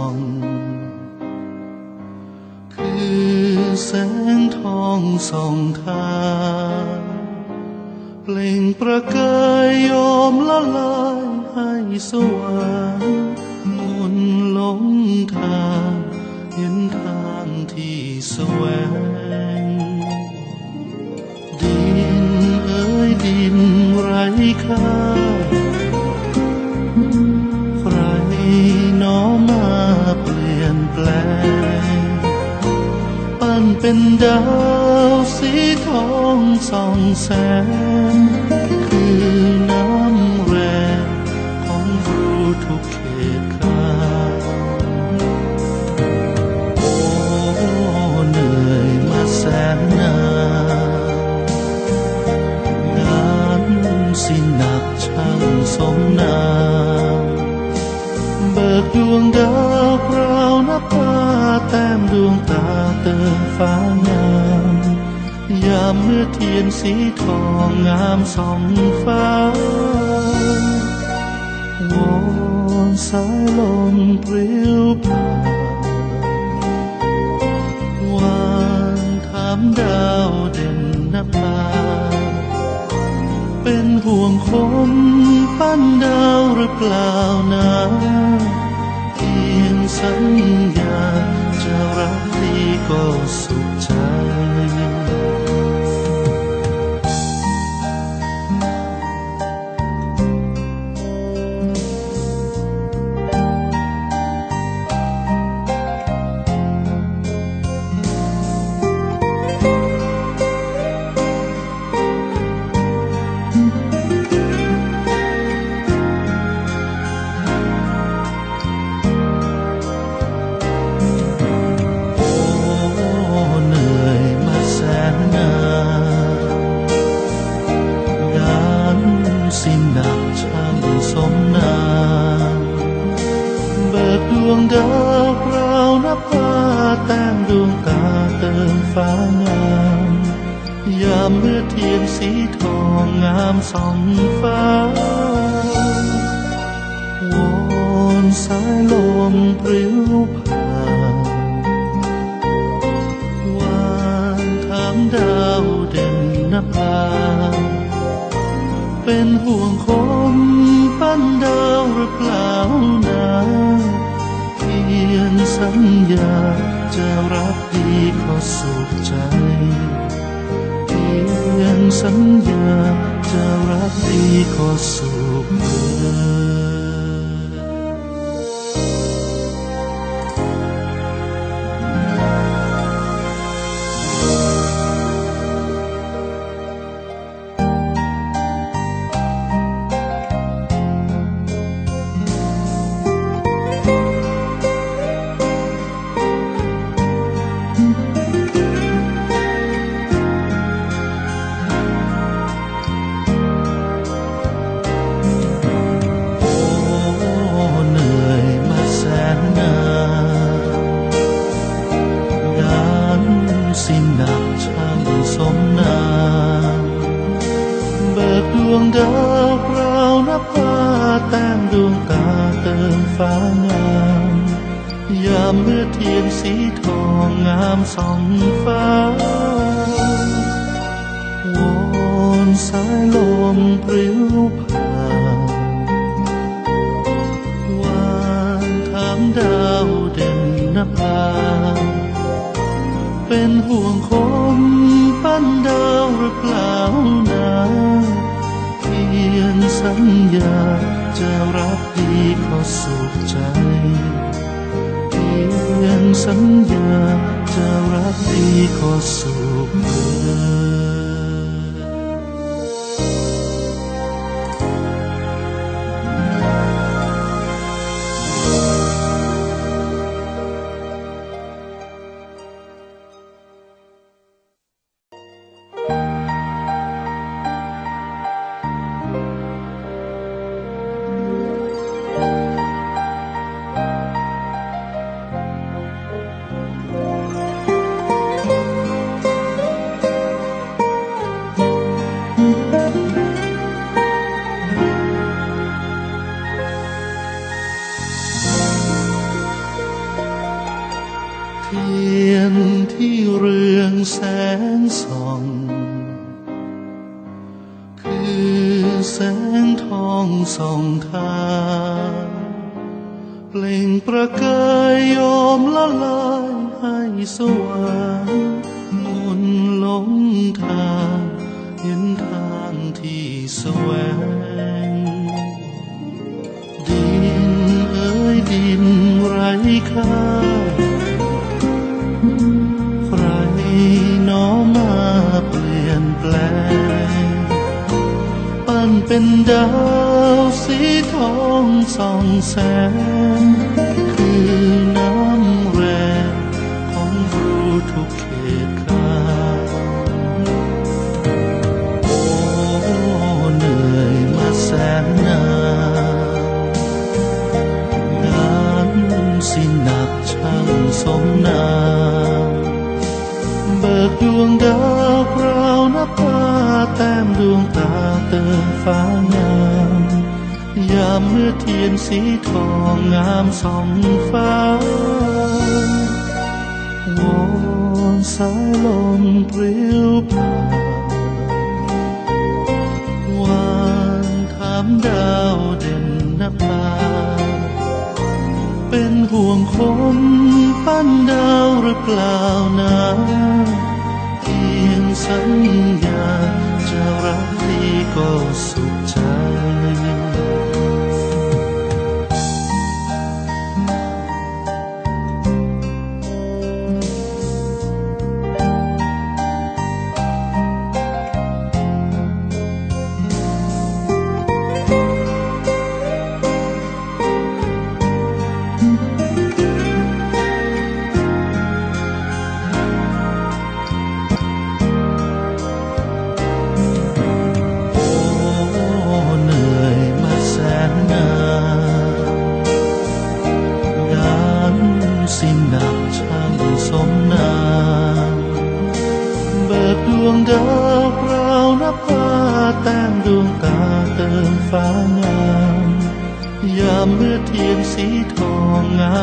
อง คือแสงทองส่องทางเปล่งประกายยอมละลายให้สว่างมุนหลงทางเห็นทางที่แสวง ดินเอ้ยดินไร้ค่า เป็นดาวสีทองส่องแสง คือน้ำแรงของรู้ทุกเขตขานโอ้เหนื่อยมาแสนนานงานสิหนักช่างสมนามเบิกดวงดาวพราวนับฟ้าแต้มดวงตา เติมฟ้างามยามเมื่อเทียนสีทองงามส่องฟ้าวอนสายลมปลิวผ่านวานถามดาวเด่นนภาเป็นห่วงคนปั้นดาวหรือเปล่านะเพียงสัญญาจะรัก ดีก็สุ สัญญาจะรักดีขอสุ สิ้นหนักช่างสมนามเบิกดวงดาวพราวนับฟ้าแต้มดวงตาเติมฟ้างามยามเมื่อเทียนสีทองงามส่องฟ้าวอนสายลมปลิวผ่านวานถามดาวเด่นนภา เป็นห่วงคนปั้นดาวหรือเปล่านะเพียงสัญญาจะรักดีขอสุขใจเพียงสัญญาจะรักดีขอสุข ที่เรืองแสงส่อง คือแสงทองส่องทางเปล่งประกายโยมละลายให้สว่างมุนหลงทางเห็นทางที่แสวง ดินเอ้ยดินไร้ค่า เป็นดาวสีทองส่องแสงคือน้ำแรงของรู้ทุกเขตคาโอ้เหนื่อยมาแสนนานงานสิหนักช่างสมนามเบิกดวงดาวพรา วนับฟ้าแต้มดวงตาเติมฟ้างามยามเมื่อเทียนสีทองงามสองฟ้าวอนสายลมปลิวผ่านวานถามดาวเด่นนภาเป็นห่วงคนปั้นดาวหรือเปล่านะ ก็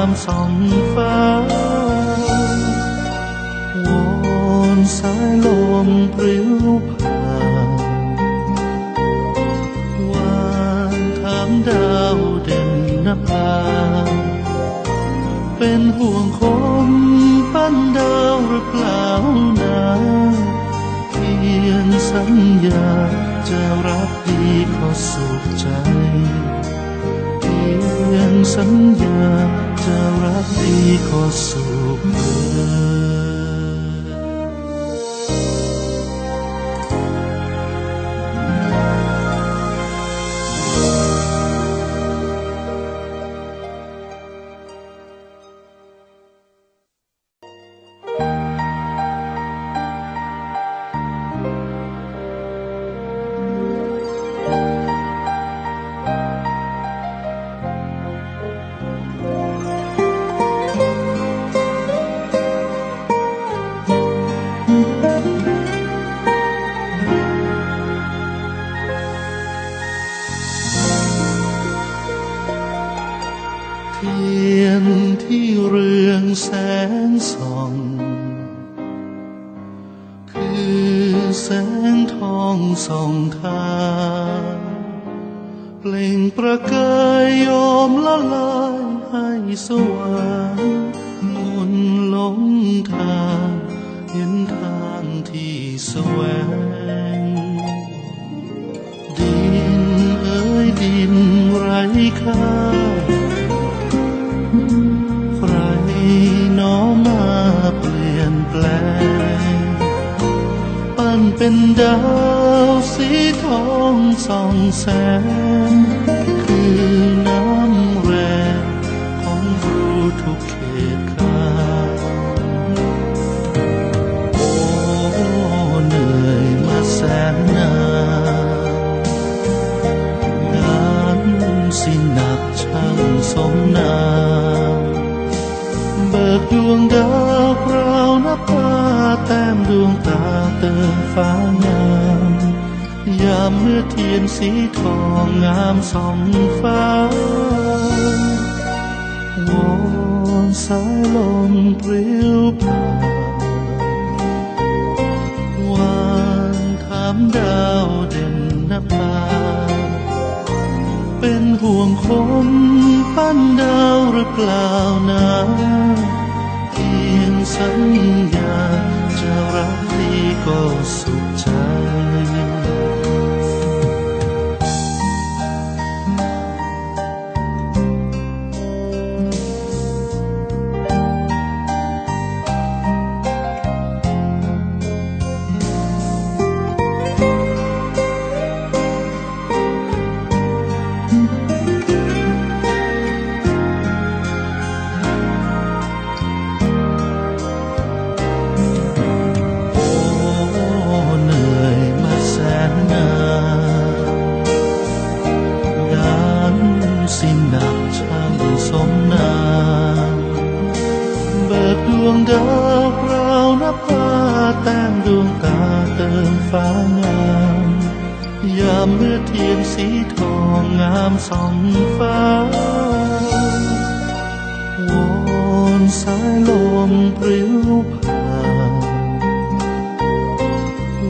ามส่องฟ้าวอนสายลมปลิวผ่านวานถามดาวเด่นนภาเป็นห่วงคนปั้นดาวหรือเปล่านะเพียงสัญญาจะรักดีขอสุขใจเพียงสัญญา จะรัก ระกายโยมละลายให้สว่างมุนหลงทางเห็นทางที่แสวง ดินเอ้ยดินไร้ค่าใครน้อมาเปลี่ยนแปลง ปั้นเป็นดาวสีทองส่องแสง ฟ้างาม ยามเมื่อเทียนสีทองงามสองฟ้าวอนสายลมปลิวผ่านวานถามดาวเด่นนภาเป็นห่วงคนปั้นดาวหรือเปล่านะเพียงสัญญาจะรัก ดีก็สุ ยามเมื่อเทียนสีทองงามส่องฟ้าวอนสายลมปลิวผ่าน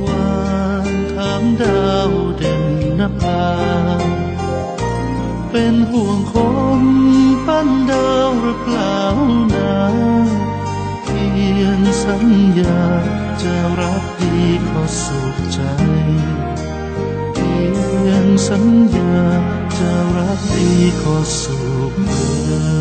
วานถามดาวเด่นนภาเป็นห่วงคมปั้นดาวหรือเปล่านะเพียงสัญญาจะรักดีขอสุขใจ สัญญาจะรักดีขอสุขเพื่อ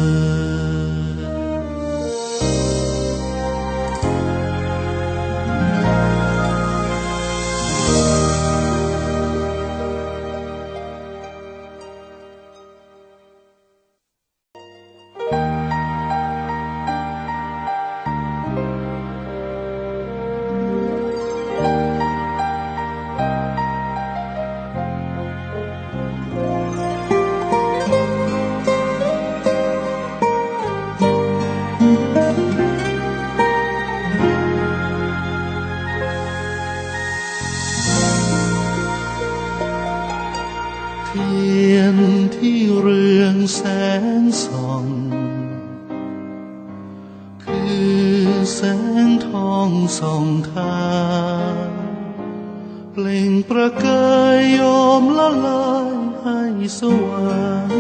สว่าง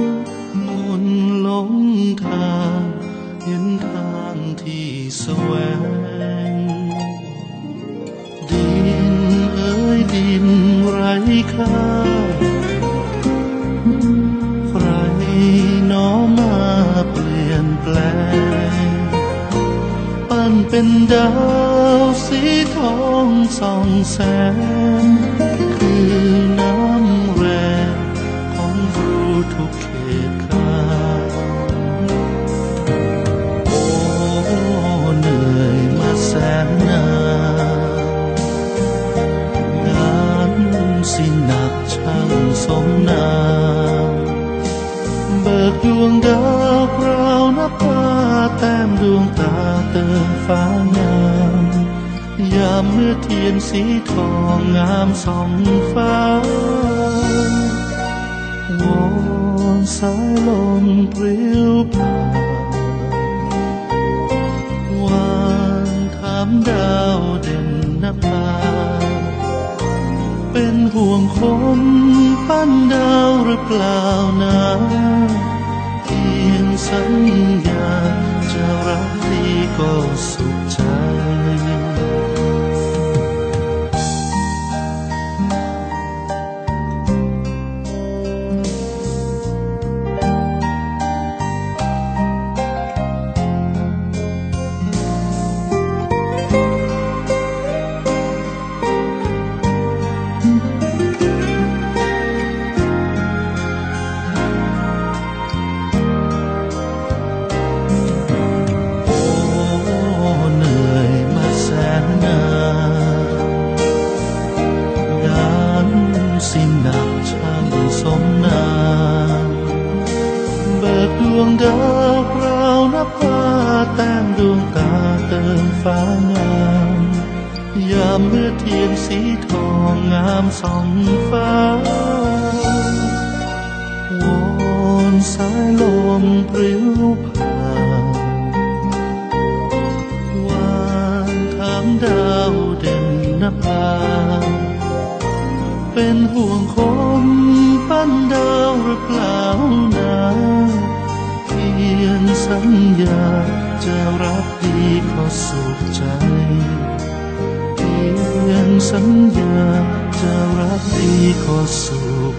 มนหลงทางเห็นทางที่แสวง ดินเอ้ยดินไร้ค่าใครน้อมาเปลี่ยนแปลง ปั้นเป็นดาวสีทองส่องแสง มปลิวผ่านวานถามดาวเด่นนภาเป็นห่วงคนปั้นดาวหรือเปล่านะเพียงสัญญาจะรักดีก็ส ดาวคราวนภาแต้มดวงตาเติมฟ้างามยามเมื่อเทียนสีทองงามสองฟ้าวอนสายลมปลิวผ่านวานถามดาวเด่นนภาเป็นห่วงคม สุขใจเพียงสัญญาจะรักดีก็สุข